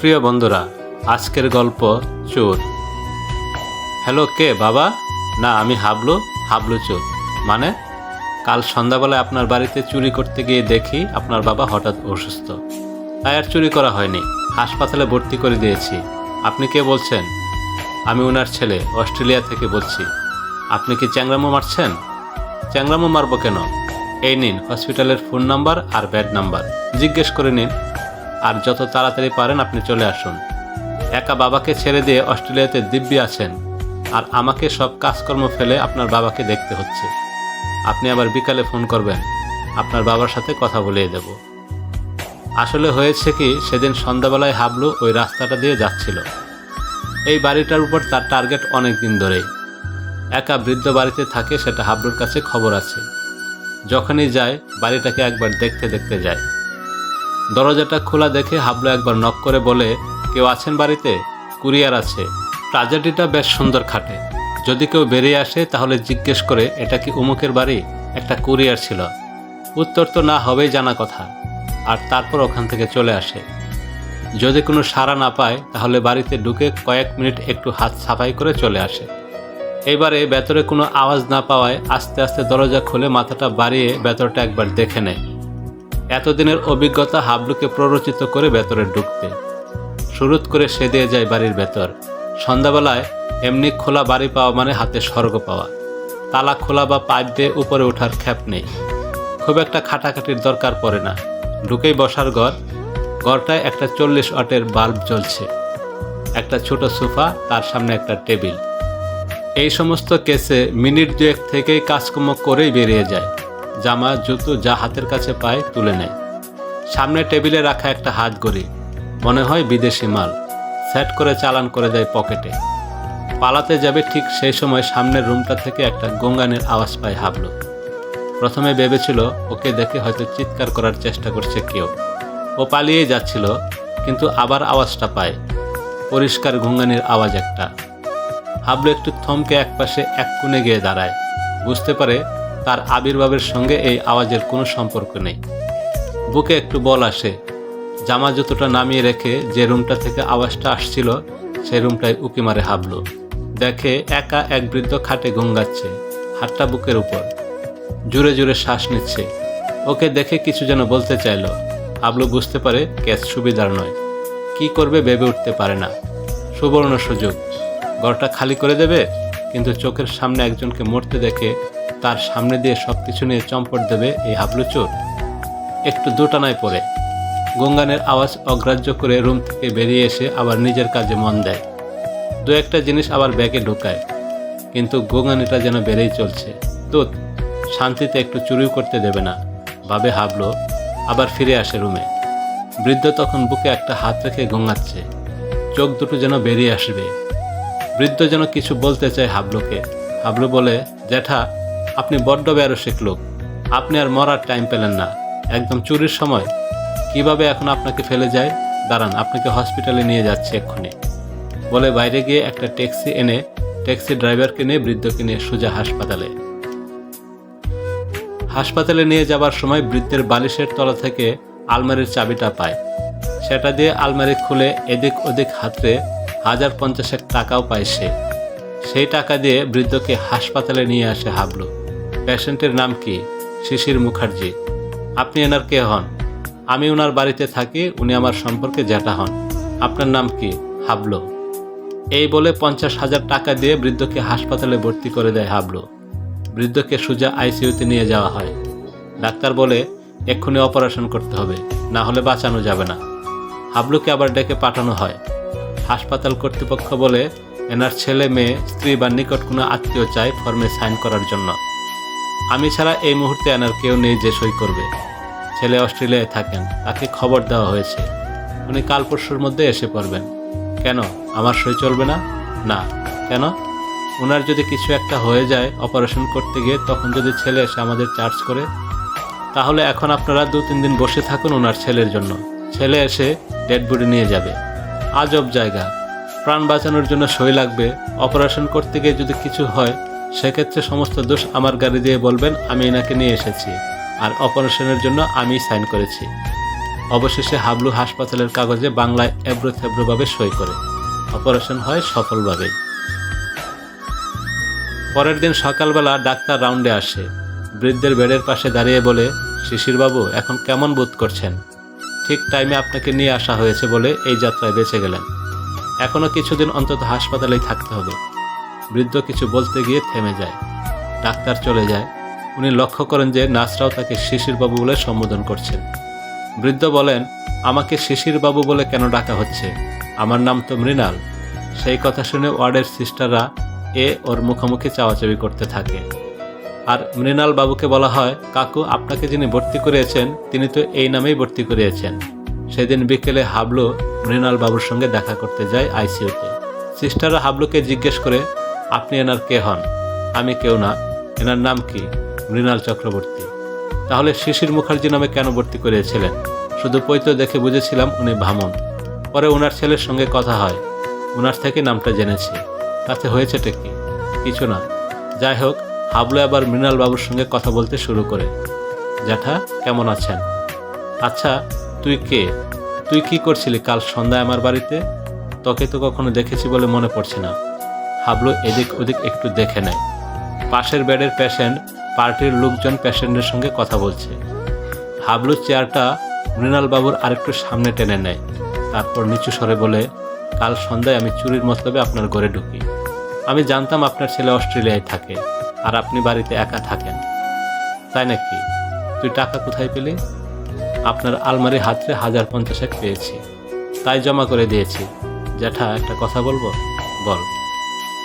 প্রিয় বন্ধুরা, আজকের গল্প চোর। হ্যালো, কে, বাবা? না, আমি হাবলু হাবলু চোর। মানে কাল সন্ধ্যাবেলায় আপনার বাড়িতে চুরি করতে গিয়ে দেখি আপনার বাবা হঠাৎ অসুস্থ। তাই আর চুরি করা হয়নি, হাসপাতালে ভর্তি করে দিয়েছি। আপনি কে বলছেন? আমি ওনার ছেলে, অস্ট্রেলিয়া থেকে বলছি। আপনি কি চ্যাংরামো মারছেন? চ্যাংরামো মারবো কেন? এই নিন, হসপিটালের ফোন নাম্বার আর বেড নাম্বার। জিজ্ঞেস করে নিন। আর যত তাড়াতাড়ি পারেন আপনি চলে আসুন। একা বাবাকে ছেড়ে দিয়ে অস্ট্রেলিয়াতে দিব্যি আছেন, আর আমাকে সব কাজকর্ম ফেলে আপনার বাবাকে দেখতে হচ্ছে। আপনি আবার বিকালে ফোন করবেন, আপনার বাবার সাথে কথা বলিয়ে দেব। আসলে হয়েছে কি, সেদিন সন্ধ্যাবেলায় হাবলু ওই রাস্তাটা দিয়ে যাচ্ছিল। এই বাড়িটার উপর তার টার্গেট অনেক দিন ধরেই। একা বৃদ্ধ বাড়িতে থাকে সেটা হাবলুর কাছে খবর আছে। যখনই যায়, বাড়িটাকে একবার দেখতে দেখতে যায়। দরজাটা খোলা দেখে হাবলু একবার নক করে বলে, কেউ আছেন বাড়িতে? কুরিয়ার আছে। ট্রাজেডিটা বেশ সুন্দর খাটে। যদি কেউ বেরিয়ে আসে, তাহলে জিজ্ঞেস করে, এটা কি উমুকের বাড়ি? একটা কুরিয়ার ছিল। উত্তর তো না, হবেই জানা কথা। আর তারপর ওখান থেকে চলে আসে। যদি কোনো সাড়া না পায়, তাহলে বাড়িতে ঢুকে কয়েক মিনিট একটু হাত সাফাই করে চলে আসে। এবারে ভেতরে কোনো আওয়াজ না পাওয়ায় আস্তে আস্তে দরজা খুলে মাথাটা বাড়িয়ে ভেতরটা একবার দেখে নেয়। এতদিনের অভিজ্ঞতা হাবলুকে প্ররোচিত করে ভেতরে ঢুকতে। শুরুত করে সে দিয়ে যায় বাড়ির ভেতর। সন্ধ্যাবেলায় এমনি খোলা বাড়ি পাওয়া মানে হাতে স্বর্গ পাওয়া। তালা খোলা বা পাইপ দিয়ে উপরে ওঠার খ্যাপ নেই। খুব একটা খাটাখাটির দরকার পড়ে না। ঢুকেই বসার ঘর। ঘরটায় একটা চল্লিশ ওয়াটের বাল্ব জ্বলছে। একটা ছোট সোফা, তার সামনে একটা টেবিল। এই সমস্ত কেসে মিনিট দুয়েক থেকেই কাজকর্ম করেই বেরিয়ে যায়। জামা, জুতো যা হাতের কাছে পায় তুলে নেয়। সামনে টেবিলে রাখা একটা হাত গড়ি, মনে হয় বিদেশি মাল। সেট করে চালান করে দেয় পকেটে। পালাতে যাবে ঠিক সেই সময় সামনের রুমটা থেকে একটা গঙ্গানের আওয়াজ পায় হাবলু। প্রথমে ভেবেছিল, ওকে দেখে হয়তো চিৎকার করার চেষ্টা করছে কেউ। ও পালিয়েই যাচ্ছিল, কিন্তু আবার আওয়াজটা পায়। পরিষ্কার ঘুঙ্গানির আওয়াজ একটা। হাবলু একটু থমকে একপাশে এক কোণে গিয়ে দাঁড়ায়। বুঝতে পারে তার আবির্ভাবের সঙ্গে এই আওয়াজের কোনো সম্পর্ক নেই। বুকে একটু বল আসে। জামা জুতোটা নামিয়ে রেখে যে রুমটা থেকে আওয়াজটা আসছিল সেই রুমটায় উকি মারে হাবলু। দেখে একা এক বৃদ্ধ খাটে গঙ্গাচ্ছে হাতটা বুকের উপর। জুড়ে জুড়ে শ্বাস নিচ্ছে। ওকে দেখে কিছু যেন বলতে চাইল। হাবলু বুঝতে পারে ক্যাচ সুবিধার নয়। কি করবে ভেবে উঠতে পারে না। সুবর্ণ সুযোগ। ঘরটা খালি করে দেবে, কিন্তু চোখের সামনে একজনকে মরতে দেখে তার সামনে দিয়ে সব কিছু নিয়ে চম্পট দেবে এই হাবলু চোর। একটু দোটানায় পড়ে। গঙ্গানের আওয়াজ অগ্রাহ্য করে রুম থেকে বেরিয়ে এসে আবার নিজের কাজে মন দেয়। দু একটা জিনিস আবার ব্যাগে ঢোকায়। কিন্তু গঙ্গানিটা যেন বেড়েই চলছে। দুধ শান্তিতে একটু চুরিও করতে দেবে না, ভাবে হাবলো। আবার ফিরে আসে রুমে। বৃদ্ধ তখন বুকে একটা হাত রেখে গঙ্গাচ্ছে। চোখ দুটো যেন বেরিয়ে আসবে। বৃদ্ধ যেন কিছু বলতে চায় হাবলুকে। হাবলু বলে, জ্যাঠা আপনি বড্ড বেরসিক লোক। আপনি আর মরার টাইম পেলেন না। একদম চুরির সময়। কীভাবে এখন আপনাকে ফেলে যায়? দাঁড়ান, আপনাকে হসপিটালে নিয়ে যাচ্ছে এক্ষুনি। বলে বাইরে গিয়ে একটা ট্যাক্সি এনে ট্যাক্সি ড্রাইভারকে নিয়ে, বৃদ্ধকে নিয়ে সোজা হাসপাতালে। হাসপাতালে নিয়ে যাবার সময় বৃদ্ধের বালিশের তলা থেকে আলমারির চাবিটা পায়। সেটা দিয়ে আলমারি খুলে এদিক ওদিক হাতরে হাজার পঞ্চাশেক টাকাও পায় সে। সেই টাকা দিয়ে বৃদ্ধকে হাসপাতালে নিয়ে আসে হাবলু। পেশেন্টের নাম কি? শিশির মুখার্জি। আপনি এনার কে হন? আমি ওনার বাড়িতে থাকি, উনি আমার সম্পর্কে জ্যাঠা হন। আপনার নাম কি? হাবলু। এই বলে পঞ্চাশ হাজার টাকা দিয়ে বৃদ্ধকে হাসপাতালে ভর্তি করে দেয় হাবলু। বৃদ্ধকে সোজা আইসিইউতে নিয়ে যাওয়া হয়। ডাক্তার বলে, এক্ষুনি অপারেশন করতে হবে, না হলে বাঁচানো যাবে না। হাবলুকে আবার ডেকে পাঠানো হয়। হাসপাতাল কর্তৃপক্ষ বলে, এনার ছেলে, মেয়ে, স্ত্রী বা নিকট কোনো আত্মীয় চায় ফর্মে সাইন করার জন্য। আমি ছাড়া এই মুহূর্তে এনার কেউ নেই যে সই করবে। ছেলে অস্ট্রেলিয়ায় থাকেন, তাকে খবর দেওয়া হয়েছে। উনি কাল পরশুর মধ্যে এসে পড়বেন। কেন? আমার সই চলবে না? না। কেন? ওনার যদি কিছু একটা হয়ে যায় অপারেশন করতে গিয়ে, তখন যদি ছেলে এসে আমাদের চার্জ করে, তাহলে এখন আপনারা দু তিন দিন বসে থাকুন ওনার ছেলের জন্য। ছেলে এসে ডেড বডি নিয়ে যাবে। আজব জায়গা। প্রাণ বাঁচানোর জন্য সই লাগবে। অপারেশন করতে গিয়ে যদি কিছু হয় সেক্ষেত্রে সমস্ত দোষ আমার গাড়ি দিয়ে বলবেন, আমি এনাকে নিয়ে এসেছি। আর অপারেশনের জন্য আমি সাইন করেছি। অবশেষে হাবলু হাসপাতালের কাগজে বাংলায় এব্রো থেব্রোভাবে সই করে। অপারেশন হয় সফলভাবেই। পরের দিন সকালবেলা ডাক্তার রাউন্ডে আসে। বৃদ্ধের বেডের পাশে দাঁড়িয়ে বলে, শিশিরবাবু, এখন কেমন বোধ করছেন? ঠিক টাইমে আপনাকে নিয়ে আসা হয়েছে বলে এই যাত্রায় বেঁচে গেলেন। এখনও কিছুদিন অন্তত হাসপাতালেই থাকতে হবে। বৃদ্ধ কিছু বলতে গিয়ে থেমে যায়। ডাক্তার চলে যায়। উনি লক্ষ্য করেন যে নার্সরাও তাকে শিশিরবাবু বলে সম্বোধন করছেন। বৃদ্ধ বলেন, আমাকে শিশিরবাবু বলে কেন ডাকা হচ্ছে? আমার নাম তো মৃণাল। সেই কথা শুনে ওয়ার্ডের সিস্টাররা এ ওর মুখোমুখি চাওয়াচাবি করতে থাকে। আর মৃণাল বাবুকে বলা হয়, কাকু, আপনাকে যিনি ভর্তি করিয়েছেন, তিনি তো এই নামেই ভর্তি করিয়েছেন। সেদিন বিকেলে হাবলু মৃণাল বাবুর সঙ্গে দেখা করতে যায় আইসিইউতে। সিস্টাররা হাবলুকে জিজ্ঞেস করে আপনি এনার কে হন? আমি কেউ না। এনার নাম কি? মৃণাল চক্রবর্তী। তাহলে শিশির মুখার্জি নামে কেন ভর্তি করিয়েছিলেন শুধু পৈতো দেখে বুঝেছিলাম উনি ভামন পরে ওনার ছেলের সঙ্গে কথা হয়। ওনার থেকে নামটা জেনেছি। তাতে হয়েছেটা কি? কিছু না। যাই হোক, হাবলু আবার মৃণাল বাবুর সঙ্গে কথা বলতে শুরু করে। জ্যাঠা, কেমন আছেন? আচ্ছা তুই কে? তুই কি করছিলি কাল সন্ধ্যায় আমার বাড়িতে? তোকে তো কখনো দেখেছি বলে মনে পড়ছে না। হাবলু এদিক ওদিক একটু দেখে নেয়। পাশের বেডের পেশেন্ট পার্টির লোকজন পেশেন্টের সঙ্গে কথা বলছে। হাবলু চেয়ারটা মৃণাল বাবুর আরেকটু সামনে টেনে নেয়। তারপর নিচু স্বরে বলে, কাল সন্ধ্যায় আমি চুরির মতলবে আপনার ঘরে ঢুকি। আমি জানতাম আপনার ছেলে অস্ট্রেলিয়ায় থাকে আর আপনি বাড়িতে একা থাকেন। তাই নাকি? তুই টাকা কোথায় পেলি? আপনার আলমারি হাতরে হাজার পঞ্চাশেক পেয়েছি। তাই জমা করে দিয়েছি। জ্যাঠা, একটা কথা বলব? বল।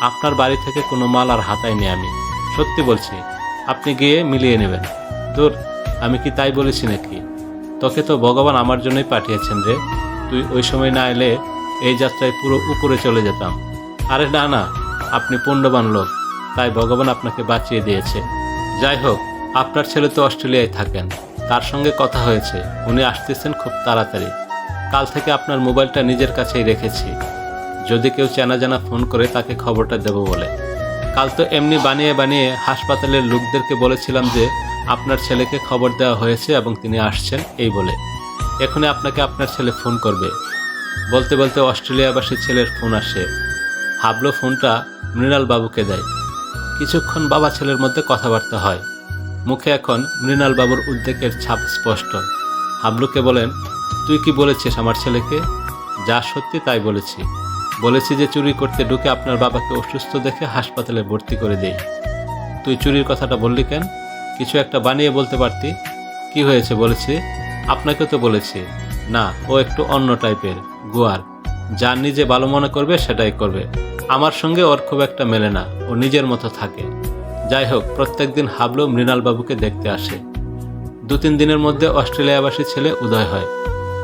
আপনার বাড়ি থেকে কোনো মাল আর হাতাইনি আমি। সত্যি বলছি, আপনি গিয়ে মিলিয়ে নেবেন। দূর আমি কি তাই বলেছি নাকি? তোকে তো ভগবান আমার জন্যই পাঠিয়েছেন রে। তুই ওই সময় না এলে এই যাত্রায় পুরো উপরে চলে যেতাম। আরে না না, আপনি পুণ্যবান লোক, তাই ভগবান আপনাকে বাঁচিয়ে দিয়েছে। যাই হোক, আপনার ছেলে তো অস্ট্রেলিয়ায় থাকেন। তার সঙ্গে কথা হয়েছে, উনি আসতেছেন খুব তাড়াতাড়ি। কাল থেকে আপনার মোবাইলটা নিজের কাছেই রেখেছি। যদি কেউ চেনা জানা ফোন করে তাকে খবরটা দেব বলে। কাল তো এমনি বানিয়ে বানিয়ে হাসপাতালের লোকদেরকে বলেছিলাম যে, আপনার ছেলেকে খবর দেওয়া হয়েছে এবং তিনি আসছেন, এই বলে। এখনই আপনাকে আপনার ছেলে ফোন করবে। বলতে বলতে অস্ট্রেলিয়াবাসী ছেলের ফোন আসে। হাবলো ফোনটা মৃণাল বাবুকে দেয়। কিছুক্ষণ বাবা ছেলের মধ্যে কথাবার্তা হয়। মুখে এখন মৃণাল বাবুর উদ্বেগের ছাপ স্পষ্ট। হাবলুকে বলেন, তুই কি বলেছিস আমার ছেলেকে? যা সত্যি তাই বলেছি। বলেছি যে চুরি করতে ঢুকে আপনার বাবাকে অসুস্থ দেখে হাসপাতালে ভর্তি করে দেই। তুই চুরির কথাটা বললি কেন? কিছু একটা বানিয়ে বলতে পারতি। কি হয়েছে বলেছি? আপনাকে তো বলেছি। না, ও একটু অন্য টাইপের, গুয়ার। যা নিজে ভালো মনে করবে সেটাই করবে। আমার সঙ্গে ওর খুব একটা মেলে না, ও নিজের মতো থাকে। যাই হোক প্রত্যেকদিন হাবলু মৃণালবাবুকে দেখতে আসে। দু তিন দিনের মধ্যে অস্ট্রেলিয়াবাসী ছেলে উদয় হয়।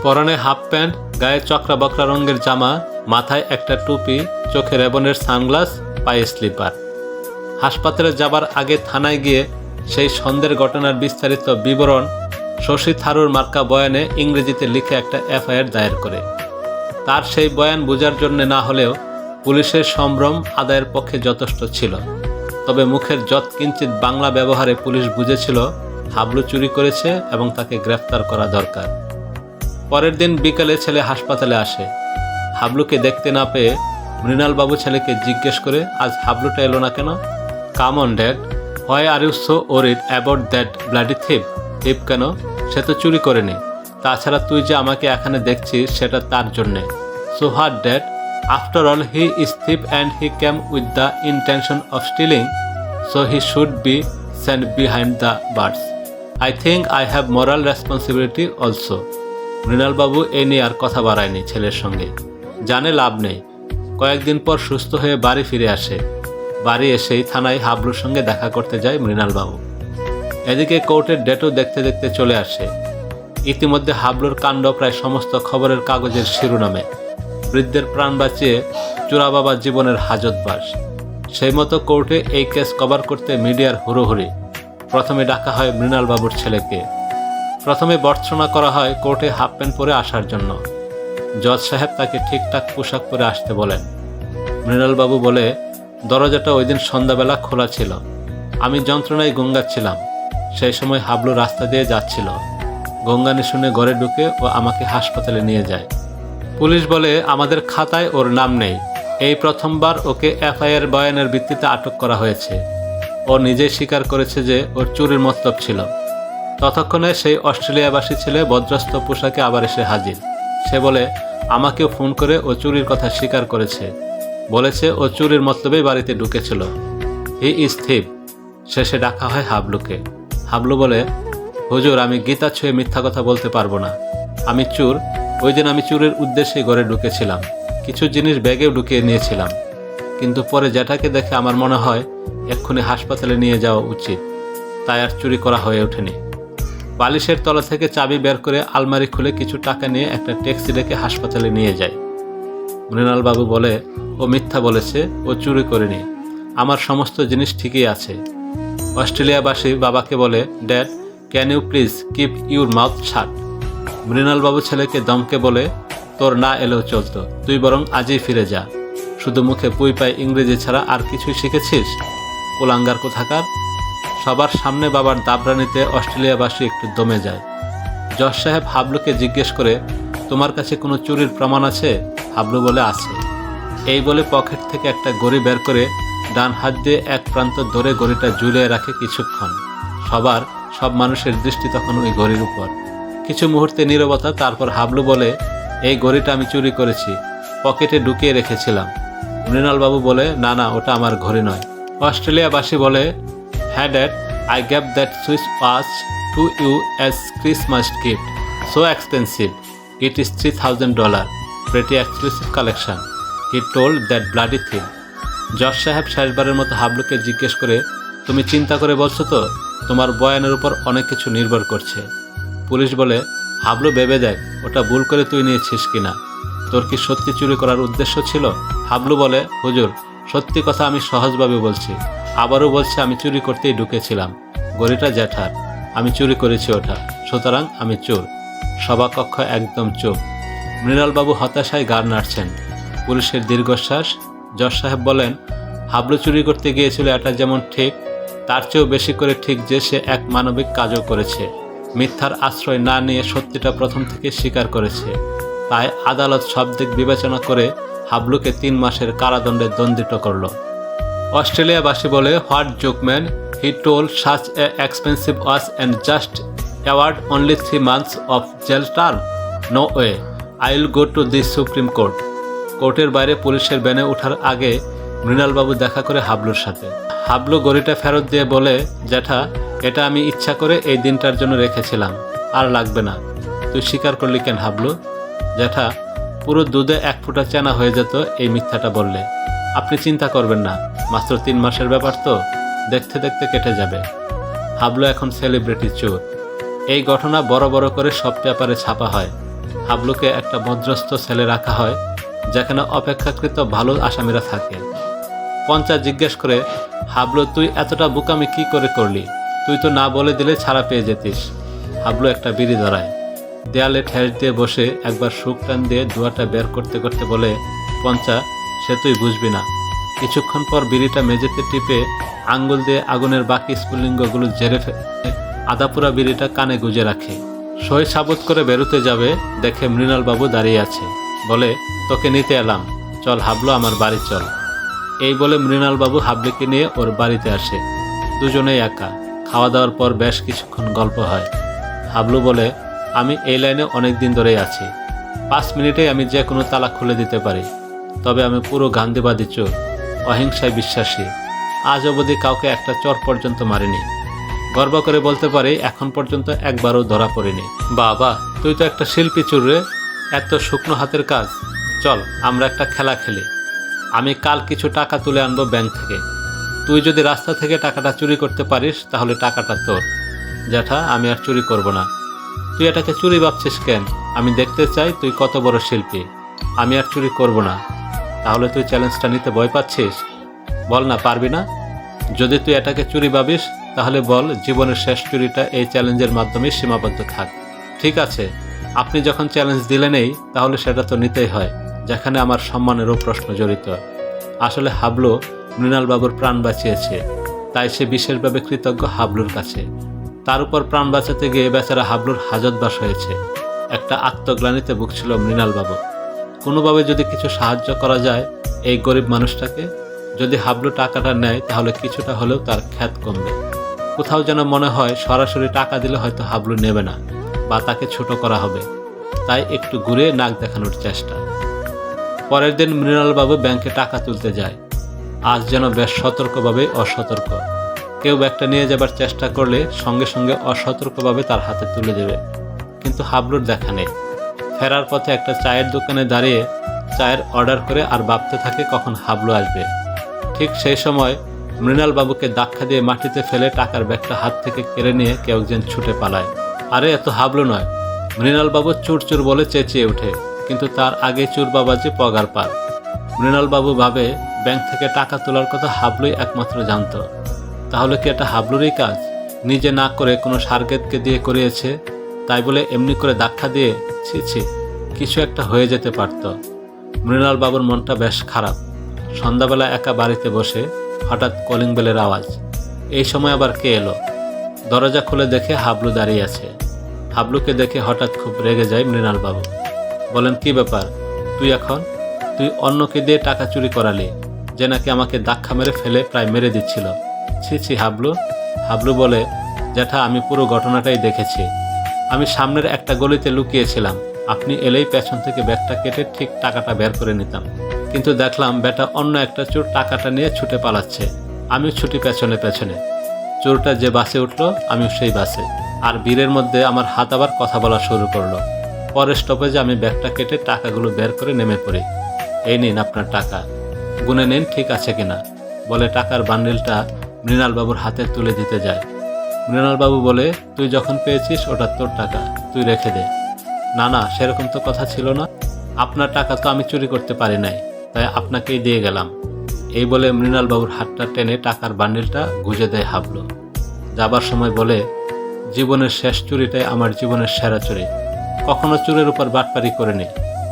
পরনে হাফ প্যান্ট, গায়ে চক্রা বকরা রঙের জামা মাথায় একটা টুপি, চোখে রেবনের সানগ্লাস, পায়ে স্লিপার। হাসপাতালে যাবার আগে থানায় গিয়ে সেই সন্ধ্যের ঘটনার বিস্তারিত বিবরণ শশী থারুর মার্কা বয়ানে ইংরেজিতে লিখে একটা এফআইআর দায়ের করে। তার সেই বয়ান বোঝার জন্য না হলেও পুলিশের সম্ভ্রম আদায়ের পক্ষে যথেষ্ট ছিল। তবে মুখের যৎ কিঞ্চিত বাংলা ব্যবহারে পুলিশ বুঝেছিল, হাবলু চুরি করেছে এবং তাকে গ্রেফতার করা দরকার। পরের দিন বিকালে ছেলে হাসপাতালে আসে। হাবলুকে দেখতে না পেয়ে মৃণালবাবু ছেলেকে জিজ্ঞেস করে, আজ হাবলুটা এলো না কেন? Come on, dad. Why are you so worried about that bloody thief? Thief কেন? সে তো চুরি করেনি। তাছাড়া তুই যে আমাকে এখানে দেখছিস, সেটা তার জন্যে। So her dad. After all, he is thief and he came with the intention of stealing, so he should be send behind the bars. I think I have moral responsibility also. মৃণালবাবু এ নিয়ে আর কথা বাড়ায়নি ছেলের সঙ্গে। জানে লাভ নেই। কয়েকদিন পর সুস্থ হয়ে বাড়ি ফিরে আসে। বাড়ি এসেই থানায় হাবলুর সঙ্গে দেখা করতে যায় মৃণালবাবু। এদিকে কোর্টের ডেটও দেখতে দেখতে চলে আসে। ইতিমধ্যে হাবলুর কাণ্ড প্রায় সমস্ত খবরের কাগজের শিরোনামে। বৃদ্ধের প্রাণ বাঁচিয়ে চোরাবাবার জীবনের হাজতবাস সেই মতো কোর্টে এই কেস কভার করতে মিডিয়ার হুড়োহুড়ি। প্রথমে ডাকা হয় মৃণালবাবুর ছেলেকে। প্রথমে বর্ষনা করা হয় কোর্টে হাফ প্যান্ট পরে আসার জন্য। জজ সাহেব তাকে ঠিকঠাক পোশাক পরে আসতে বলেন। মৃণালবাবু বলে, দরজাটা ওই দিন সন্ধ্যাবেলা খোলা ছিল। আমি যন্ত্রণায় গঙ্গাচ্ছিলাম সেই সময় হাবলু রাস্তা দিয়ে যাচ্ছিল। গঙ্গানি শুনে ঘরে ঢুকে ও আমাকে হাসপাতালে নিয়ে যায়। পুলিশ বলে, আমাদের খাতায় ওর নাম নেই। এই প্রথমবার ওকে এফআইআর বয়ানের ভিত্তিতে আটক করা হয়েছে। ও নিজেই স্বীকার করেছে যে ওর চুরির মতলব ছিল। ততক্ষণে সেই অস্ট্রেলিয়াবাসী ছেলে বজ্রস্ত পোশাকে আবার এসে হাজির। সে বলে, আমাকেও ফোন করে ও চুরির কথা স্বীকার করেছে। বলেছে, ও চুরির মতলবেই বাড়িতে ঢুকেছিল। He is thief. শেষে ডাকা হয় হাবলুকে। হাবলু বলে, হুজুর, আমি গীতা ছুঁয়ে মিথ্যা কথা বলতে পারব না। আমি চুর। ওই দিন আমি চুরের উদ্দেশ্যে ঘরে ঢুকেছিলাম। কিছু জিনিস ব্যাগেও ঢুকিয়ে নিয়েছিলাম। কিন্তু পরে যেটাকে দেখে আমার মনে হয়, এক্ষুনি হাসপাতালে নিয়ে যাওয়া উচিত। তাই আর চুরি করা হয়ে ওঠেনি। বালিশের তলা থেকে চাবি বের করে আলমারি খুলে কিছু টাকা নিয়ে একটা ট্যাক্সি ডেকে হাসপাতালে নিয়ে যায়। মৃণাল বাবু বলে, ও মিথ্যা বলেছে, ও চুরি করেনি। আমার সমস্ত জিনিস ঠিকই আছে। অস্ট্রেলিয়াবাসী বাবাকে বলে, dad, can you please keep your mouth shut মৃণালবাবু ছেলেকে দমকে বলে, তোর না এলেও চলতো, তুই বরং আজই ফিরে যা। শুধু মুখে পুই পায় ইংরেজি ছাড়া আর কিছুই শিখেছিস? কোলাঙ্গার কোথাকার? সবার সামনে বাবার দাবরানিতে অস্ট্রেলিয়াবাসী একটু দমে যায়। জজ সাহেব হাবলুকে জিজ্ঞেস করে, তোমার কাছে কোনো চুরির প্রমাণ আছে? হাবলু বলে, আছে। এই বলে পকেট থেকে একটা গড়ি বের করে ডান হাত দিয়ে এক প্রান্ত ধরে গড়িটা ঝুলিয়ে রাখে কিছুক্ষণ। সবার, সব মানুষের দৃষ্টি তখন ওই গড়ির উপর। কিছু মুহূর্তে নীরবতা, তারপর হাবলু বলে, এই গড়িটা আমি চুরি করেছি, পকেটে ঢুকিয়ে রেখেছিলাম। মৃণালবাবু বলে, না না, ওটা আমার ঘড়ি নয়। অস্ট্রেলিয়াবাসী বলে gave that Swiss watch to you as Christmas gift so expensive it is three thousand dollar pretty exclusive collection he told that bloody thing জজ সাহেব শেষবারের মতো হাবলুকে জিজ্ঞেস করে, তুমি চিন্তা করে বলছো তো? তোমার বয়ানের উপর অনেক কিছু নির্ভর করছে। পুলিশ বলে, হাবলু ভেবে দেখ, ওটা ভুল করে তুই নিয়েছিস কিনা। তোর কি সত্যি চুরি করার উদ্দেশ্য ছিল? হাবলু বলে, হুজুর, সত্যি কথা আমি সহজভাবে বলছি। আবারও বলছে, আমি চুরি করতেই ঢুকেছিলাম। গড়িটা জ্যাঠার। আমি চুরি করেছি ওটা। সুতরাং আমি চোর। সভাকক্ষ একদম চুপ মৃণালবাবু হতাশায় গার নাড়ছেন। পুলিশের দীর্ঘশ্বাস। জজ সাহেব বলেন, হাবলু চুরি করতে গিয়েছিল এটা যেমন ঠিক, তার চেয়েও বেশি করে ঠিক যে সে এক মানবিক কাজও করেছে। মিথ্যার আশ্রয় না নিয়ে সত্যিটা প্রথম থেকে স্বীকার করেছে। তাই আদালত সব দিক বিবেচনা করে হাবলুকে তিন মাসের কারাদণ্ডে দণ্ডিত করল। অস্ট্রেলিয়াবাসী বলে what joke man he stole such a expensive watch and just award only three months of jail term. No way I will go to the Supreme Court. কোর্টের বাইরে পুলিশের ব্যানে ওঠার আগে মৃণালবাবু দেখা করে হাবলুর সাথে। হাবলু গড়িটা ফেরত দিয়ে বলে, জ্যাঠা, এটা আমি ইচ্ছা করে এই দিনটার জন্য রেখেছিলাম, আর লাগবে না। তুই স্বীকার করলি কেন হাবলু? জ্যাঠা, পুরো দুধে এক ফোঁটা চেনা হয়ে যেত, এই মিথ্যাটা বললে। আপনি চিন্তা করবেন না, মাত্র তিন মাসের ব্যাপার তো, দেখতে দেখতে কেটে যাবে। হাবলু এখন সেলিব্রিটি চোর। এই ঘটনা বড় বড় করে সব পেপারে ছাপা হয়। হাবলুকে একটা মধ্যস্থ সেলে রাখা হয়, যেখানে অপেক্ষাকৃত ভালো আসামিরা থাকে। পঞ্চা জিজ্ঞেস করে, হাবলু, তুই এতটা বোকামি কি করে করলি? তুই তো না বলে দিলে ছাড়া পেয়ে যেতিস। হাবলু একটা বিড়ি ধরায়। দেয়ালে ঠেস দিয়ে বসে একবার সুখ টান দিয়ে ধোঁয়াটা বের করতে করতে বলে, পঞ্চা সে তুই বুঝবি না। কিছুক্ষণ পর বিড়িটা মেঝেতে টিপে আঙ্গুল দিয়ে আগুনের বাকি স্ফুলিঙ্গগুলো জেরে ফেলে আদাপুরা বিড়িটা কানে গুজে রাখে। সই সাবুত করে বেরোতে যাবে দেখে মৃণালবাবু দাঁড়িয়ে আছে। বলে, তোকে নিতে এলাম। চল হাবলো আমার বাড়ি চল। এই বলে মৃণালবাবু হাবলিকে নিয়ে ওর বাড়িতে আসে। দুজনেই একা। খাওয়া দাওয়ার পর বেশ কিছুক্ষণ গল্প হয়। হাবলু বলে, আমি এই লাইনে অনেক দিন ধরেই আছি। পাঁচ মিনিটেই আমি যে কোনো তালা খুলে দিতে পারি। তবে আমি পুরো গান্ধীবাদী চোর, অহিংসায় বিশ্বাসী। আজ অবধি কাউকে একটা চর পর্যন্ত মারিনি। গর্ব করে বলতে পারি, এখন পর্যন্ত একবারও ধরা পড়িনি। বাবা, তুই তো একটা শিল্পী চুর রে। এত শুকনো হাতের কাজ। চল, আমরা একটা খেলা খেলি। আমি কাল কিছু টাকা তুলে আনব ব্যাংক থেকে। তুই যদি রাস্তা থেকে টাকাটা চুরি করতে পারিস, তাহলে টাকাটা তোর। জ্যাঠা, আমি আর চুরি করব না। তুই এটাকে চুরি ভাবছিস কেন? আমি দেখতে চাই তুই কত বড় শিল্পী। আমি আর চুরি করব না। তাহলে তুই চ্যালেঞ্জটা নিতে ভয় পাচ্ছিস? বল না, পারবি না? যদি তুই এটাকে চুরি ভাবিস, তাহলে বল জীবনের শেষ চুরিটা এই চ্যালেঞ্জের মাধ্যমে সীমাবদ্ধ থাক। ঠিক আছে, আপনি যখন চ্যালেঞ্জ দিলেনই তাহলে সেটা তো নিতেই হয়, যেখানে আমার সম্মানেরও প্রশ্ন জড়িত। আসলে হাবলু মৃণালবাবুর প্রাণ বাঁচিয়েছে, তাই সে বিশেষভাবে কৃতজ্ঞ হাবলুর কাছে। তার উপর প্রাণ বাঁচাতে গিয়ে বেচারা হাবলুর হাজতবাস হয়েছে। একটা আত্মগ্লানিতে ভুগছিল মৃণালবাবু। কোনোভাবে যদি কিছু সাহায্য করা যায় এই গরিব মানুষটাকে, যদি হাবলু টাকাটা নেয়, তাহলে কিছুটা হলেও তার খ্যাত কমবে। কোথাও যেন মনে হয় সরাসরি টাকা দিলে হয়তো হাবলু নেবে না, বা তাকে ছোট করা হবে। তাই একটু ঘুরে নাক দেখানোর চেষ্টা। পরের দিন মৃণালবাবু ব্যাংকে টাকা তুলতে যায়। আজ যেন বেশ সতর্কভাবে অসতর্ক। কেউ ব্যাগটা নিয়ে যাবার চেষ্টা করলে সঙ্গে সঙ্গে অসতর্কভাবে তার হাতে তুলে দেবে। কিন্তু হাবলুর দেখা নেই। ফেরার পথে একটা চায়ের দোকানে দাঁড়িয়ে চায়ের অর্ডার করে আর ভাবতে থাকে কখন হাবলু আসবে। ঠিক সেই সময় মৃণাল বাবুকে ধাক্কা দিয়ে মাটিতে ফেলে টাকার ব্যাগটা হাত থেকে কেড়ে নিয়ে কেউ একজন ছুটে পালায়। আরে, এত হাবলু নয়। মৃণাল বাবু চুর চুর বলে চেঁচিয়ে ওঠে, কিন্তু তার আগে চুর বাবাজি পগার পার। মৃণাল বাবু ভাবে, ব্যাংক থেকে টাকা তোলার কথা হাবলুই একমাত্র জানতো। তাহলে কি এটা হাবলুরই কাজ? নিজে না করে কোনো সার্গেতকে দিয়ে করিয়েছে? তাই বলে এমনি করে ধাক্কা দিয়ে ছি ছি, কিছু একটা হয়ে যেতে পারত। মৃণাল বাবুর মনটা বেশ খারাপ। সন্ধ্যাবেলা একা বাড়িতে বসে হঠাৎ কলিং বেলের আওয়াজ। এই সময় আবার কে এলো? দরজা খুলে দেখে হাবলু দাঁড়িয়ে আছে। হাবলুকে দেখে হঠাৎ খুব রেগে যায় মৃণাল বাবু। বলেন, কি ব্যাপার? তুই এখন? তুই অন্যকে দিয়ে টাকা চুরি করালি, যে নাকি আমাকে দাক্ষা মেরে ফেলে প্রায় মেরে দিচ্ছিল। ছি ছি, হাবলু। হাবলু বলে, জ্যাঠা, আমি পুরো ঘটনাটাই দেখেছি। আমি সামনের একটা গলিতে লুকিয়েছিলাম। আপনি এলেই পেছন থেকে ব্যাগটা কেটে ঠিক টাকাটা বের করে নিতাম। কিন্তু দেখলাম ব্যাটা অন্য একটা চোর টাকাটা নিয়ে ছুটে পালাচ্ছে। আমিও ছুটি পেছনে পেছনে। চোরটা যে বাসে উঠল, আমিও সেই বাসে। আর বীরের মধ্যে আমার হাত আবার কথা বলা শুরু করল। পরের স্টপেজে আমি ব্যাগটা কেটে টাকাগুলো বের করে নেমে পড়ি। এই নিন আপনার টাকা। গুনে নিন ঠিক আছে কিনা। বলে টাকার বান্ডিলটা মৃণালবাবুর হাতে তুলে দিতে যায়। মৃণালবাবু বলে, তুই যখন পেয়েছিস ওটা তোর টাকা, তুই রেখে দে। না না, সেরকম তো কথা ছিল না। আপনার টাকা তো আমি চুরি করতে পারি নাই, তাই আপনাকেই দিয়ে গেলাম। এই বলে মৃণালবাবুর হাতটা টেনে টাকার বান্ডিলটা গুজে দেয় হাবলো। যাবার সময় বলে, জীবনের শেষ চুরিটাই আমার জীবনের সেরা চুরি। কখনো চুরের উপর বাটপারি করিনি।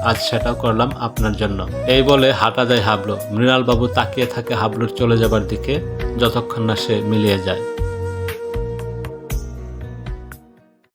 আজ সেটাও করলাম আপনার জন্য। এই বলে হাঁটা যায় হাবলো। মৃণালবাবু তাকিয়ে থাকে হাবলুর চলে যাবার দিকে, যতক্ষণ না সে মিলিয়ে যায়।